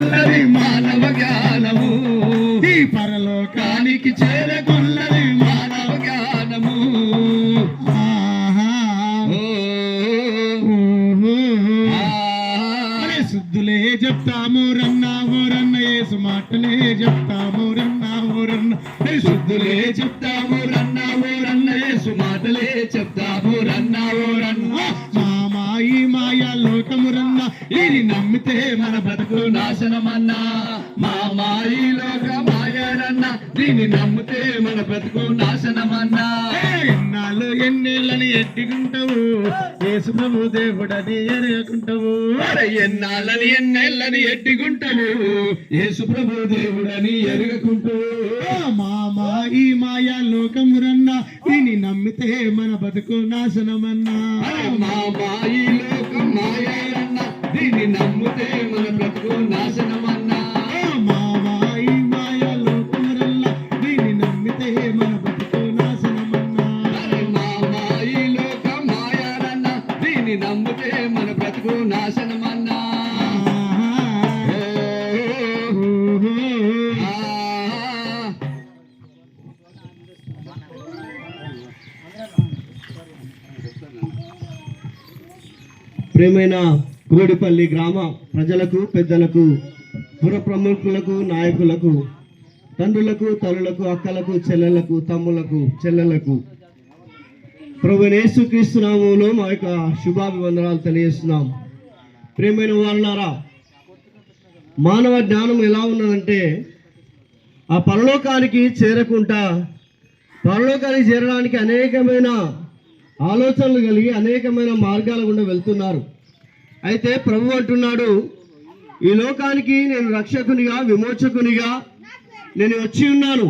మానవ జ్ఞానము. ఈ పరలోకానికి మానవ జ్ఞానము. శుద్ధులే చెప్తాము రన్నా ఓరన్న యేసు మాటలే చెప్తాము రన్నా ఓరన్న ఏ శుద్ధులే చెప్తాము రన్నా ఇది నమ్మితే మన బ్రతుకు నాశనమన్నా మామా ఈ లోక మాయరన్న దీన్ని నమ్మితే మన బ్రతుకు నాశనమన్నా. ఎన్నాళ్ళు ఎన్నేళ్ళని ఎట్టుకుంటావు యేసు ప్రభు దేవుడని ఎరుగుంటావు ఎన్నాళ్ళని ఎన్నేళ్ళని ఎట్టుకుంటావు యేసు ప్రభు దేవుడని ఎరుగుకుంటావు. మామా ఈ మాయా లోకమురన్నా దీన్ని నమ్మితే మన బతుకు నాశనమన్నా. మామా ఈ లోకం ప్రేమైన గోడిపల్లి గ్రామ ప్రజలకు పెద్దలకు పుర ప్రముఖులకు నాయకులకు తండ్రులకు తల్లులకు అక్కలకు చెల్లెలకు తమ్ములకు చెల్లెలకు ప్రభు క్రీస్తునామంలో మా యొక్క శుభాభివందనాలు తెలియజేస్తున్నాం. ప్రేమైన వాళ్ళారా మానవ జ్ఞానం ఎలా ఉన్నదంటే ఆ పరలోకానికి చేరకుండా పరలోకానికి చేరడానికి అనేకమైన ఆలోచనలు కలిగి అనేకమైన మార్గాల గుండా వెళ్తున్నారు. అయితే ప్రభు అంటున్నాడు ఈ లోకానికి నేను రక్షకునిగా విమోచకునిగా నేను వచ్చి ఉన్నాను.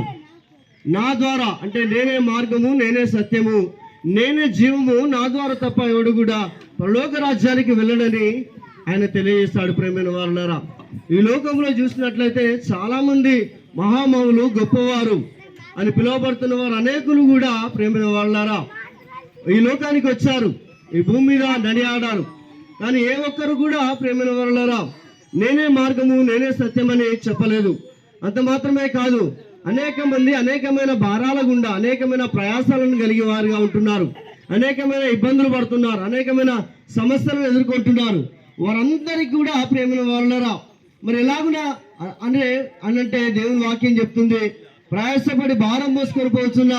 నా ద్వారా అంటే నేనే మార్గము నేనే సత్యము నేనే జీవము నా ద్వారా తప్ప ఎవడు కూడా పరలోక రాజ్యానికి వెళ్ళడని ఆయన తెలియజేస్తాడు ప్రేమైన వాళ్ళారా ఈ లోకంలో చూసినట్లయితే చాలామంది మహామౌలు మహామవులు గొప్పవారు అని పిలువబడుతున్న వారు అనేకులు కూడా ప్రేమైన వాళ్ళారా ఈ లోకానికి వచ్చారు. ఈ భూమి మీద నడియాడారు కానీ ఏ ఒక్కరు కూడా ప్రేమైన వరలరా నేనే మార్గము నేనే సత్యమని చెప్పలేదు. అంత మాత్రమే కాదు అనేక మంది అనేకమైన భారాల గుండా అనేకమైన ప్రయాసాలను కలిగి వారుగా ఉంటున్నారు. అనేకమైన ఇబ్బందులు పడుతున్నారు అనేకమైన సమస్యలను ఎదుర్కొంటున్నారు. వారందరికీ కూడా ప్రేమైన వాళ్ళరా మరి ఎలాగునా? అనే అంటే అనంటే దేవుని వాక్యం చెప్తుంది ప్రయాసపడి భారం మోసుకొని పోతున్న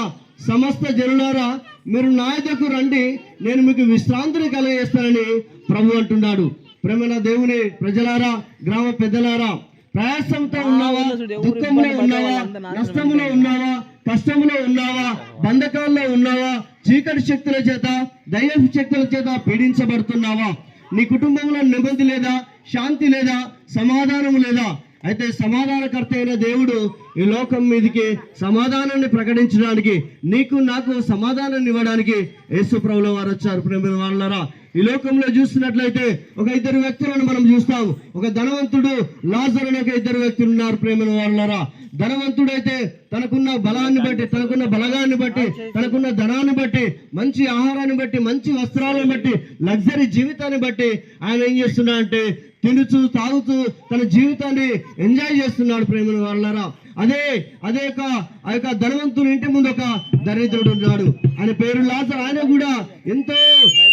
సమస్త జనులారా మీరు నా యొద్దకు రండి నేను మీకు విశ్రాంతిని కలగజేస్తానని ప్రభు అంటున్నాడు. ప్రేమన దేవుని ప్రజలారా గ్రామ పెద్దలారా ప్రయాసంతో ఉన్నావా? దుఃఖంలో ఉన్నావా? నష్టములో ఉన్నావా? కష్టములో ఉన్నావా? బంధకాల్లో ఉన్నావా? చీకటి శక్తుల చేత దైవ శక్తుల చేత పీడించబడుతున్నావా? నీ కుటుంబంలో నెమ్మది లేదా? శాంతి లేదా? సమాధానం లేదా? అయితే సమాధానకర్త అయిన దేవుడు ఈ లోకం మీదకి సమాధానాన్ని ప్రకటించడానికి నీకు నాకు సమాధానాన్ని ఇవ్వడానికి యేసు ప్రభుల వారు వచ్చారు. ప్రేమ వాళ్ళరా ఈ లోకంలో చూస్తున్నట్లయితే ఒక ఇద్దరు వ్యక్తులను మనం చూస్తాం. ఒక ధనవంతుడు లాజర్ అనే ఒక ఇద్దరు వ్యక్తులు ఉన్నారు. ప్రేమ వాళ్ళరా ధనవంతుడైతే తనకున్న బలాన్ని బట్టి తనకున్న బలగాన్ని బట్టి తనకున్న ధనాన్ని బట్టి మంచి ఆహారాన్ని బట్టి మంచి వస్త్రాలను బట్టి లగ్జరీ జీవితాన్ని బట్టి ఆయన ఏం చేస్తున్నాడంటే తినుచు తాగుతూ తన జీవితాన్ని ఎంజాయ్ చేస్తున్నాడు ప్రేమ వాళ్ళారా అదే అదే యొక్క ఆ యొక్క ధనవంతుని ఇంటి ముందు ఒక దరిద్రుడు ఉన్నాడు. ఆయన పేరు లాసర్ ఆయన కూడా ఎంతో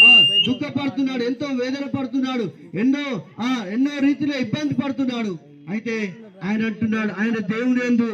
ఆ, దుఃఖపడుతున్నాడు ఎంతో వేదన పడుతున్నాడు ఎన్నో ఆ ఎన్నో రీతిలో ఇబ్బంది పడుతున్నాడు. అయితే ఆయన అంటున్నాడు ఆయన దేవుని ఎందు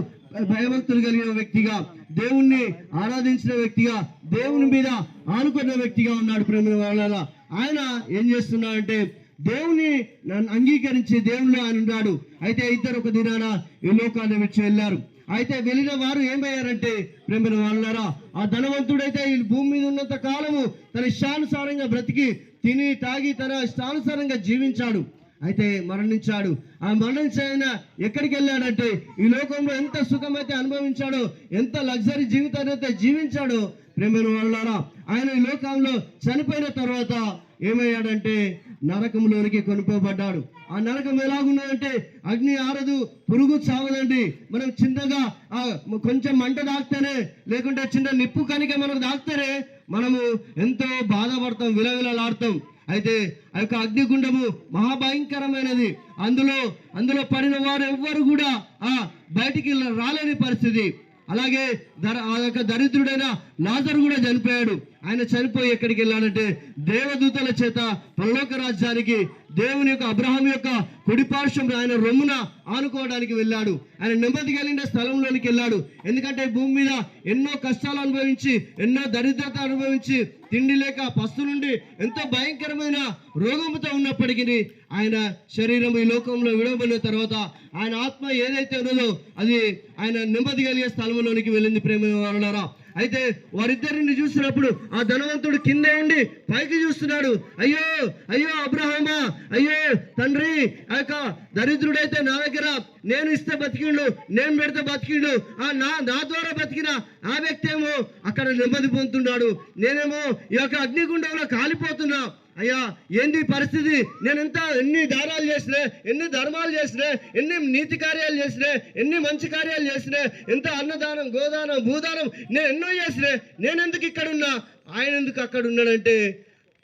భయభక్తులు కలిగిన వ్యక్తిగా దేవుణ్ణి ఆరాధించిన వ్యక్తిగా దేవుని మీద ఆనుకున్న వ్యక్తిగా ఉన్నాడు ప్రేమ వాళ్ళ ఆయన ఏం చేస్తున్నాడంటే దేవుని నన్ను అంగీకరించి దేవుళ్ళు ఆయన ఉన్నాడు. అయితే ఇద్దరు ఒక దినాన ఈ లోకాన్ని విడిచి వెళ్ళారు. అయితే వెళ్ళిన వారు ఏమయ్యారంటే ప్రేమ వాళ్ళారా ఆ ధనవంతుడైతే ఈ భూమి మీద ఉన్నంత కాలము తన ఇష్టానుసారంగా బ్రతికి తిని తాగి తన ఇష్టానుసారంగా జీవించాడు. అయితే మరణించాడు. ఆ మరణించిన ఎక్కడికి వెళ్ళాడంటే ఈ లోకంలో ఎంత సుఖమైతే అనుభవించాడో ఎంత లగ్జరీ జీవితాన్ని అయితే జీవించాడో ప్రేమైన వాళ్ళారా ఆయన ఈ లోకంలో చనిపోయిన తర్వాత ఏమయ్యాడంటే నరకంలోనికి కొనుక్కోబడ్డాడు ఆ నరకం ఎలాగున్నదంటే అగ్ని ఆరదు పురుగు చావదండి. మనం చిన్నగా ఆ కొంచెం మంట దాక్తేనే లేకుంటే చిన్న నిప్పు కనుక మనకు దాక్తేనే మనము ఎంతో బాధపడతాం విలవిలలాడతాం. అయితే ఆ యొక్క అగ్నిగుండము మహాభయంకరమైనది. అందులో అందులో పడిన వారు ఎవ్వరు కూడా ఆ బయటికి రాలేని పరిస్థితి. అలాగే దర ఆ యొక్క దరిద్రుడైన లాజరు కూడా చనిపోయాడు. ఆయన చనిపోయి ఎక్కడికి వెళ్ళాడంటే దేవదూతల చేత పరలోక రాజ్యానికి దేవుని యొక్క అబ్రహాం యొక్క కుడిపార్శ్వం ఆయన రొమ్మున ఆనుకోవడానికి వెళ్ళాడు. ఆయన నెమ్మది కలిగిన స్థలంలోనికి వెళ్ళాడు. ఎందుకంటే భూమి మీద ఎన్నో కష్టాలు అనుభవించి ఎన్నో దరిద్రత అనుభవించి తిండి లేక పస్తు నుండి ఎంతో భయంకరమైన రోగముతో ఉన్నప్పటికీ ఆయన శరీరం ఈ లోకంలో విడవబడిన తర్వాత ఆయన ఆత్మ ఏదైతే ఉన్నదో అది ఆయన నెమ్మది కలిగే స్థలంలోనికి వెళ్ళింది ప్రేమ వాళ్ళారా అయితే వారిద్దరిని చూసినప్పుడు ఆ ధనవంతుడు కిందే ఉండి పైకి చూస్తున్నాడు. అయ్యో అయ్యో అబ్రహమా అయ్యో తండ్రి ఆ యొక్క దరిద్రుడైతే నా దగ్గర. నేను ఇస్తే బతికిండు నేను పెడితే బతికిండు. ఆ నా నా ద్వారా బతికిన ఆ వ్యక్తి ఏమో అక్కడ నెమ్మది పొందుతున్నాడు. నేనేమో ఈ యొక్క అగ్నిగుండంలో కాలిపోతున్నా. అయ్యా ఏంది పరిస్థితి? నేను ఎంత ఎన్ని దారాలు చేసినా ఎన్ని ధర్మాలు చేసినా ఎన్ని నీతి కార్యాలు చేసినా ఎన్ని మంచి కార్యాలు చేసినా ఎంత అన్నదానం గోదానం భూదానం నేను ఎన్నో చేసినా నేను ఎందుకు ఇక్కడ ఉన్నా? ఆయన ఎందుకు అక్కడ ఉన్నాడంటే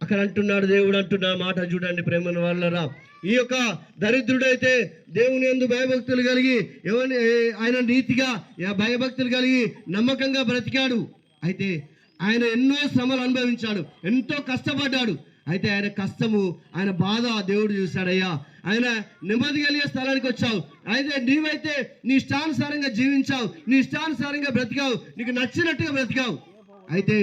అక్కడ అంటున్నాడు దేవుడు అంటున్నా మాట చూడండి ప్రేమను వాళ్ళరా. ఈ యొక్క దరిద్రుడైతే దేవుని ఎందు భయభక్తులు కలిగి ఎవరిని ఆయన నీతిగా భయభక్తులు కలిగి నమ్మకంగా బ్రతికాడు. అయితే ఆయన ఎన్నో శ్రమలు అనుభవించాడు ఎంతో కష్టపడ్డాడు. అయితే ఆయన కష్టము ఆయన బాధ దేవుడు చూశాడయ్యా. ఆయన నెమ్మది కలిగే స్థలానికి వచ్చావు. అయితే నీవైతే నీ ఇష్టానుసారంగా జీవించావు నీ ఇష్టానుసారంగా బ్రతికావు నీకు నచ్చినట్టుగా బ్రతికావు. అయితే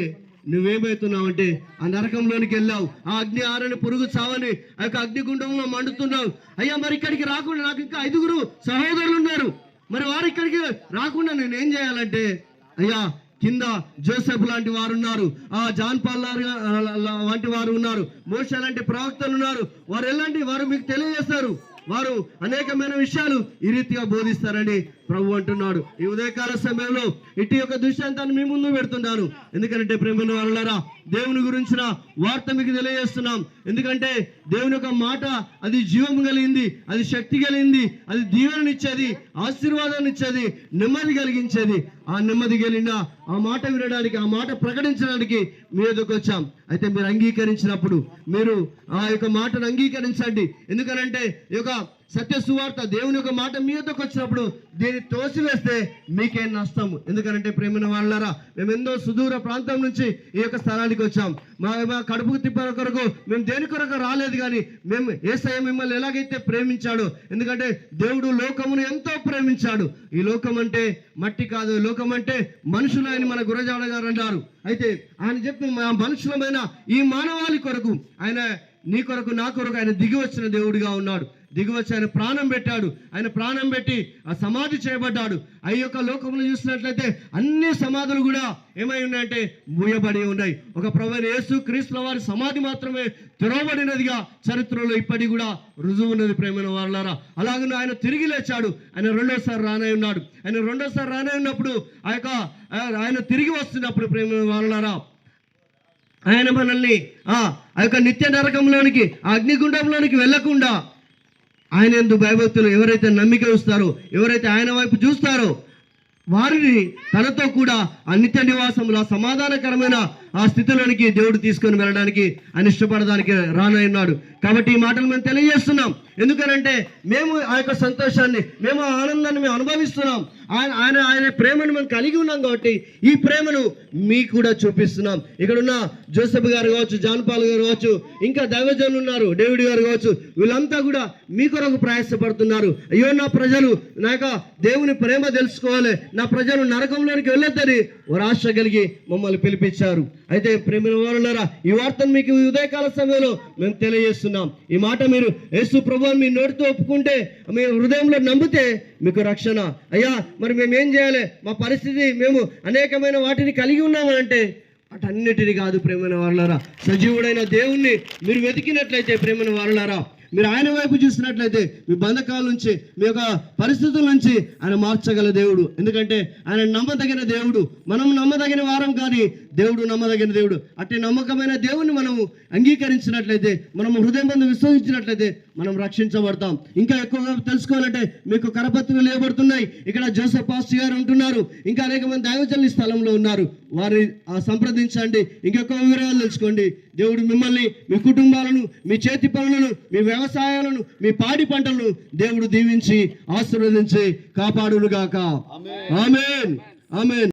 నువ్వేమవుతున్నావు అంటే ఆ నరకంలోనికి వెళ్ళావు. ఆ అగ్ని ఆరని పురుగు చావని ఆ యొక్క అగ్నిగుండంలో మండుతున్నావు. అయ్యా మరి ఇక్కడికి రాకుండా నాకు ఇంకా ఐదుగురు సహోదరులు ఉన్నారు. మరి వారు ఇక్కడికి రాకుండా నేను ఏం చేయాలంటే అయ్యా కింద జోసెఫ్ లాంటి వారు ఉన్నారు. ఆ జాన్ పల్లార్ వంటి వారు ఉన్నారు. మోష లాంటి ప్రవక్తలు ఉన్నారు. వారు ఎలాంటి వారు మీకు తెలియజేస్తారు? వారు అనేకమైన విషయాలు ఈ రీతిగా బోధిస్తారని ప్రభు అంటున్నాడు. ఈ ఉదయకాల సమయంలో ఇటు యొక్క దృష్టాంతాన్ని మీ ముందు పెడుతున్నాను ఎందుకంటే ప్రేమ వాళ్ళారా దేవుని గురించిన వార్త మీకు తెలియజేస్తున్నాం. ఎందుకంటే దేవుని యొక్క మాట అది జీవం కలిగింది అది శక్తి కలిగింది అది దీవెననిచ్చేది ఆశీర్వాదాన్ని ఇచ్చేది నెమ్మది కలిగించేది. ఆ నెమ్మది కలిగిన ఆ మాట వినడానికి ఆ మాట ప్రకటించడానికి మీ ఎదుకు వచ్చాం. అయితే మీరు అంగీకరించినప్పుడు మీరు ఆ యొక్క మాటను అంగీకరించండి. ఎందుకనంటే ఈ యొక్క సత్య సువార్త దేవుని యొక్క మాట మీ వద్దకు వచ్చినప్పుడు దీన్ని తోసివేస్తే మీకే నష్టం. ఎందుకంటే ప్రేమిన వాళ్ళరా మేము ఎంతో సుదూర ప్రాంతం నుంచి ఈ యొక్క స్థలానికి వచ్చాం. మా మా కడుపుకు తిప్పల కొరకు మేము దేని కొరకు రాలేదు కానీ మేము ఏసయ్య మిమ్మల్ని ఎలాగైతే ప్రేమించాడో ఎందుకంటే దేవుడు లోకమును ఎంతో ప్రేమించాడు. ఈ లోకం అంటే మట్టి కాదు లోకం అంటే మనుషులు ఆయన మన గురజాడ గారు అన్నారు అయితే ఆయన చెప్పిన మా మనుషులమైన ఈ మానవాళి కొరకు ఆయన నీ కొరకు నా కొరకు ఆయన దిగి వచ్చిన దేవుడిగా ఉన్నాడు. దిగివచ్చి ఆయన ప్రాణం పెట్టాడు. ఆయన ప్రాణం పెట్టి ఆ సమాధి చేయబడ్డాడు. ఆ యొక్క లోకంలో చూసినట్లయితే అన్ని సమాధులు కూడా ఏమై ఉన్నాయంటే మూయబడి ఉన్నాయి. ఒక ప్రవణ యేసు క్రీస్తుల వారి సమాధి మాత్రమే తెరవబడినదిగా చరిత్రలో ఇప్పటికి కూడా రుజువు ఉన్నది ప్రేమైన వాళ్ళారా అలాగే ఆయన తిరిగి లేచాడు. ఆయన రెండోసారి రానై ఉన్నాడు. ఆయన రెండోసారి రానై ఉన్నప్పుడు ఆ యొక్క ఆయన తిరిగి వస్తున్నప్పుడు ప్రేమ వాళ్ళారా ఆయన మనల్ని ఆ యొక్క నిత్య నరకంలోనికి అగ్నిగుండంలోనికి వెళ్ళకుండా ఆయన ఎందు భయభక్తులు ఎవరైతే నమ్మిక ఉంచుతారో ఎవరైతే ఆయన వైపు చూస్తారో వారిని తనతో కూడా ఆ నిత్య నివాసంలో ఆ సమాధానకరమైన ఆ స్థితిలోనికి దేవుడు తీసుకొని వెళ్ళడానికి ఆయన ఇష్టపడడానికి రానన్నాడు కాబట్టి ఈ మాటలు మేము తెలియజేస్తున్నాం. ఎందుకనంటే మేము ఆ యొక్క సంతోషాన్ని మేము ఆనందాన్ని మేము అనుభవిస్తున్నాం. ఆయన ఆయన ఆయన ప్రేమను మనం కలిగి ఉన్నాం కాబట్టి ఈ ప్రేమను మీకు కూడా చూపిస్తున్నాం. ఇక్కడ ఉన్న జోసెఫ్ గారు కావచ్చు జాన్పాల్ గారు కావచ్చు ఇంకా దైవజనులు ఉన్నారు డేవిడ్ గారు కావచ్చు వీళ్ళంతా కూడా మీ కొరకు ప్రయాసపడుతున్నారు. అయ్యో నా ప్రజలు నా యొక్క దేవుని ప్రేమ తెలుసుకోవాలి. నా ప్రజలు నరకంలోనికి వెళ్ళొద్దని వారు ఆశ కలిగి మమ్మల్ని పిలిపించారు. అయితే ప్రేమ వారులారా ఈ వార్తను మీకు ఉదయకాల సమయంలో మేము తెలియజేస్తున్నాం. ఈ మాట మీరు యేసు ప్రభు మీ నోటితో ఒప్పుకుంటే మీ హృదయంలో నమ్మితే మీకు రక్షణ. అయ్యా మరి మేము ఏం చేయాలి? మా పరిస్థితి మేము అనేకమైన వాటిని కలిగి ఉన్నామంటే అటన్నిటిని కాదు ప్రేమైన వారులారా. సజీవుడైన దేవుణ్ణి మీరు వెతికినట్లయితే ప్రేమైన వారులారా. మీరు ఆయన వైపు చూసినట్లయితే మీ బంధకాల నుంచి మీ యొక్క పరిస్థితుల నుంచి ఆయన మార్చగల దేవుడు. ఎందుకంటే ఆయన నమ్మదగిన దేవుడు. మనం నమ్మదగిన వారం కానీ దేవుడు నమ్మదగిన దేవుడు. అట్టి నమ్మకమైన దేవుని మనము అంగీకరించినట్లయితే మనం హృదయం విశ్వసించినట్లయితే మనం రక్షించబడతాం. ఇంకా ఎక్కువగా తెలుసుకోవాలంటే మీకు కరపత్రికలు ఇవ్వబడుతున్నాయి ఇక్కడ జోసఫ్ పాస్టర్ గారు ఉంటున్నారు. ఇంకా అనేక మంది దైవజనులు స్థలంలో ఉన్నారు. వారి ఆ, సంప్రదించండి. ఇంకెక్కువ వివరాలు తెలుసుకోండి. దేవుడు మిమ్మల్ని మీ కుటుంబాలను మీ చేతి పనులను మీ వ్యవసాయాలను మీ పాడి పంటలను దేవుడు దీవించి ఆశీర్వదించి కాపాడునుగాక. ఆమెన్. ఆమెన్.